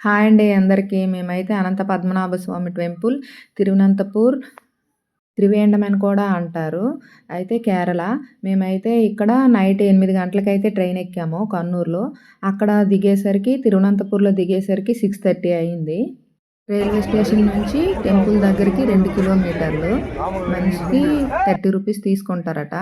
Hi అండి అందరికీ. మేమైతే అనంత పద్మనాభ స్వామి టెంపుల్ తిరువనంతపూర్ త్రివేండం అని కూడా అంటారు. అయితే కేరళ మేమైతే ఇక్కడ నైట్ ఎనిమిది గంటలకైతే ట్రైన్ ఎక్కాము కన్నూరులో అక్కడ దిగేసరికి తిరువనంతపూర్లో దిగేసరికి సిక్స్ థర్టీ అయింది. రైల్వే స్టేషన్ నుంచి టెంపుల్ దగ్గరికి రెండు కిలోమీటర్లు. మనిషికి థర్టీ రూపీస్ తీసుకుంటారట.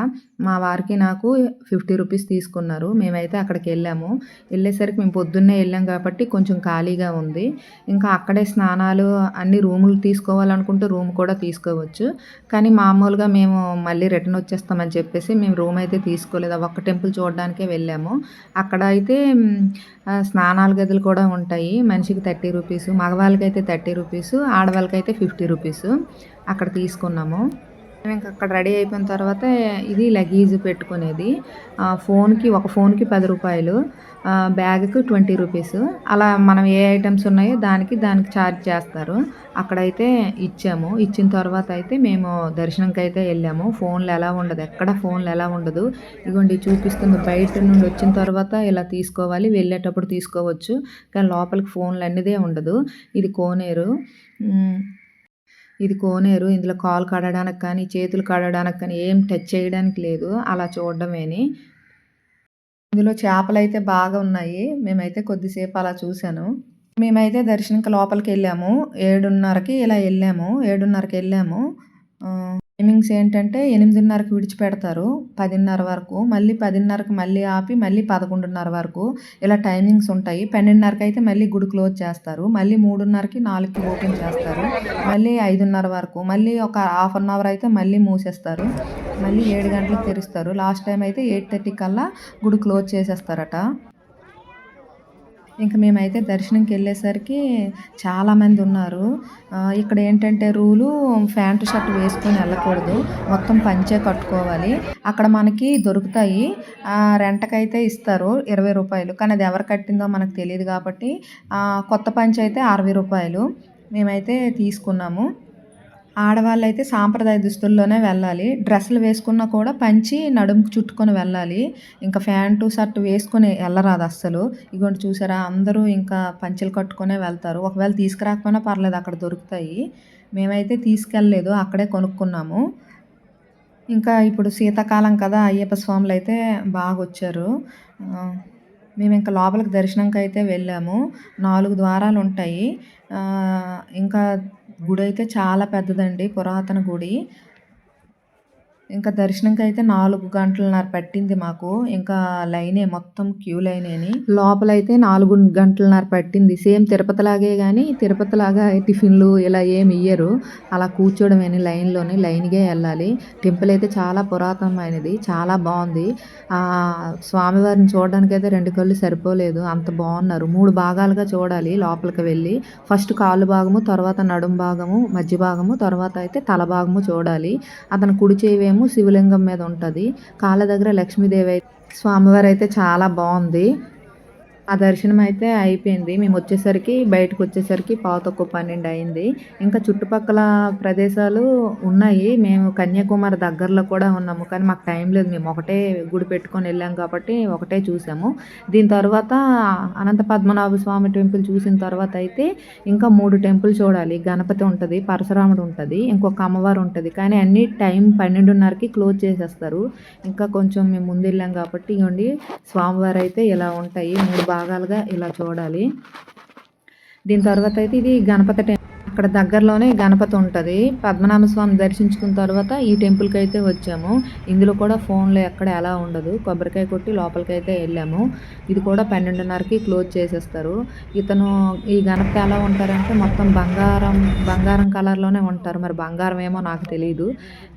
మా వారికి నాకు ఫిఫ్టీ రూపీస్ తీసుకున్నారు. మేమైతే అక్కడికి వెళ్ళాము. వెళ్ళేసరికి మేము పొద్దున్నే వెళ్ళాం కాబట్టి కొంచెం ఖాళీగా ఉంది. ఇంకా అక్కడే స్నానాలు అన్ని రూములు తీసుకోవాలనుకుంటే రూమ్ కూడా తీసుకోవచ్చు. కానీ మామూలుగా మేము మళ్ళీ రిటర్న్ వచ్చేస్తామని చెప్పేసి మేము రూమ్ అయితే తీసుకోలేదు. ఒక్క టెంపుల్ చూడడానికే వెళ్ళాము. అక్కడ అయితే స్నానాల గదులు కూడా ఉంటాయి. మనిషికి థర్టీ రూపీస్ మగవాళ్ళకైతే థర్టీ రూపీస్ ఆడవాళ్ళకైతే ఫిఫ్టీ రూపీస్ అక్కడ తీసుకున్నాము. ఇంకా అక్కడ రెడీ అయిపోయిన తర్వాత ఇది లగేజ్ పెట్టుకునేది. ఫోన్కి ఒక ఫోన్కి పది రూపాయలు. బ్యాగ్కి ట్వంటీ రూపీస్. అలా మనం ఏ ఐటమ్స్ ఉన్నాయో దానికి దానికి ఛార్జ్ చేస్తారు. అక్కడైతే ఇచ్చాము. ఇచ్చిన తర్వాత అయితే మేము దర్శనంకి అయితే వెళ్ళాము. ఫోన్లు ఎలా ఉండదు ఎక్కడ ఫోన్లు ఎలా ఉండదు. ఇదిగోండి చూపిస్తుంది. బయట నుండి వచ్చిన తర్వాత ఇలా తీసుకోవాలి వెళ్ళేటప్పుడు తీసుకోవచ్చు. కానీ లోపలికి ఫోన్లు అన్నదే ఉండదు. ఇది కోనేరు. ఇది కోనేరు ఇందులో కాలు కడడానికి కానీ చేతులు కడడానికి కానీ ఏం టచ్ చేయడానికి లేదు. అలా చూడడమేని. ఇందులో చేపలు అయితే బాగా ఉన్నాయి. మేమైతే కొద్దిసేపు అలా చూశాను. మేమైతే దర్శనంకి లోపలికి వెళ్ళాము. ఏడున్నరకి ఇలా వెళ్ళాము. ఏడున్నరకి వెళ్ళాము. టైమింగ్స్ ఏంటంటే ఎనిమిదిన్నరకు విడిచిపెడతారు పదిన్నర వరకు. మళ్ళీ పదిన్నరకు మళ్ళీ ఆపి మళ్ళీ పదకొండున్నర వరకు. ఇలా టైమింగ్స్ ఉంటాయి. పన్నెండున్నరకి అయితే మళ్ళీ గుడి క్లోజ్ చేస్తారు. మళ్ళీ మూడున్నరకి నాలుగుకి ఓపెన్ చేస్తారు. మళ్ళీ ఐదున్నర వరకు. మళ్ళీ ఒక హాఫ్ అన్ అవర్ అయితే మళ్ళీ మూసేస్తారు. మళ్ళీ ఏడు గంటలకు తెరుస్తారు. లాస్ట్ టైం అయితే ఎయిట్ థర్టీ కల్లా గుడి క్లోజ్ చేసేస్తారట. ఇంక మేమైతే దర్శనంకి వెళ్ళేసరికి చాలామంది ఉన్నారు ఇక్కడ ఏంటంటే రూలు ప్యాంటు షర్ట్ వేసుకొని వెళ్ళకూడదు. మొత్తం పంచే కట్టుకోవాలి. అక్కడ మనకి దొరుకుతాయి. రెంటకైతే ఇస్తారు ఇరవై రూపాయలు. కానీ అది ఎవరు కట్టిందో మనకు తెలియదు కాబట్టి కొత్త పంచ అయితే అరవై రూపాయలు. మేమైతే తీసుకున్నాము. ఆడవాళ్ళు అయితే సాంప్రదాయ దుస్తుల్లోనే వెళ్ళాలి. డ్రెస్సులు వేసుకున్నా కూడా పంచి నడుము చుట్టుకొని వెళ్ళాలి. ఇంకా ప్యాంటు షర్ట్ వేసుకొని వెళ్ళరాదు అస్సలు. ఇగోండి చూసారా అందరూ ఇంకా పంచెలు కట్టుకునే వెళ్తారు. ఒకవేళ తీసుకురాకపోయినా పర్లేదు అక్కడ దొరుకుతాయి. మేమైతే తీసుకెళ్ళలేదు అక్కడే కొనుక్కున్నాము. ఇంకా ఇప్పుడు శీతాకాలం కదా అయ్యప్ప స్వాములు అయితే బాగా వచ్చారు మేము ఇంకా లోపలికి దర్శనంకి అయితే వెళ్ళాము. నాలుగు ద్వారాలు ఉంటాయి ఇంకా గుడి అయితే చాలా పెద్దదండి పురాతన గుడి. ఇంకా దర్శనంకి అయితే నాలుగు గంటలన్నర పట్టింది మాకు. ఇంకా లైనే మొత్తం క్యూ లైన్ అని లోపలైతే నాలుగు గంటలన్నర పట్టింది. సేమ్ తిరుపతిలాగే కానీ తిరుపతి లాగా టిఫిన్లు ఇలా ఏమి ఇయ్యరు. అలా కూర్చోవడమేని లైన్లోని లైన్గా వెళ్ళాలి. టెంపుల్ అయితే చాలా పురాతనమైనది చాలా బాగుంది స్వామివారిని చూడడానికి అయితే రెండు కళ్ళు సరిపోలేదు. అంత బాగున్నారు మూడు భాగాలుగా చూడాలి లోపలికి వెళ్ళి. ఫస్ట్ కాళ్ళు భాగము తర్వాత నడుం భాగము మధ్య భాగము తర్వాత అయితే తల భాగము చూడాలి. అతను కుడి చేయవేమో శివలింగం మీద ఉంటుంది. కాళ్ళ దగ్గర లక్ష్మీదేవి స్వామివారు అయితే చాలా బాగుంది ఆ దర్శనం అయితే అయిపోయింది. మేము వచ్చేసరికి బయటకు వచ్చేసరికి పావు పన్నెండు అయింది. ఇంకా చుట్టుపక్కల ప్రదేశాలు ఉన్నాయి. మేము కన్యాకుమారి దగ్గరలో కూడా ఉన్నాము. కానీ మాకు టైం లేదు. మేము ఒకటే గుడి పెట్టుకొని వెళ్ళాం కాబట్టి ఒకటే చూసాము. దీని తర్వాత అనంత పద్మనాభ స్వామి టెంపుల్ చూసిన తర్వాత అయితే ఇంకా మూడు టెంపుల్ చూడాలి. గణపతి ఉంటుంది పరశురాముడు ఉంటుంది ఇంకొక అమ్మవారు ఉంటుంది. కానీ అన్ని టైం పన్నెండున్నరకి క్లోజ్ చేసేస్తారు. ఇంకా కొంచెం మేము ముందు వెళ్ళాం కాబట్టి ఇవ్వండి స్వామివారు అయితే ఇలా ఉంటాయి. మూడు భాగాలుగా ఇలా చూడాలి. దీని తర్వాత అయితే ఇది గణపతి అక్కడ దగ్గరలోనే గణపతి ఉంటుంది. పద్మనాభ స్వామి దర్శించుకున్న తర్వాత ఈ టెంపుల్కి అయితే వచ్చాము. ఇందులో కూడా ఫోన్లో ఎక్కడ ఎలా ఉండదు. కొబ్బరికాయ కొట్టి లోపలికి అయితే వెళ్ళాము. ఇది కూడా పన్నెండున్నరకి క్లోజ్ చేసేస్తారు. ఇతను ఈ గణపతి ఎలా ఉంటారంటే మొత్తం బంగారం బంగారం కలర్లోనే ఉంటారు. మరి బంగారం ఏమో నాకు తెలియదు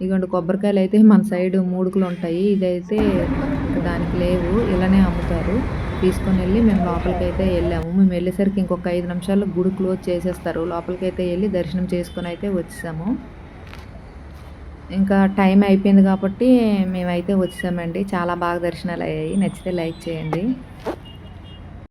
ఇదిగోండి కొబ్బరికాయలు అయితే మన సైడ్ మూడుకులు ఉంటాయి. ఇదైతే దానికి లేవు. ఇలానే అమ్ముతారు. తీసుకొని వెళ్ళి మేము లోపలికి అయితే వెళ్ళాము. మేము వెళ్ళేసరికి ఇంకొక ఐదు నిమిషాలు గుడి క్లోజ్ చేసేస్తారు. లోపలికి అయితే వెళ్ళి దర్శనం చేసుకొని అయితే వచ్చేసాము. ఇంకా టైం అయిపోయింది కాబట్టి మేమైతే వచ్చామండి చాలా బాగా దర్శనాలు అయ్యాయి. నచ్చితే లైక్ చేయండి.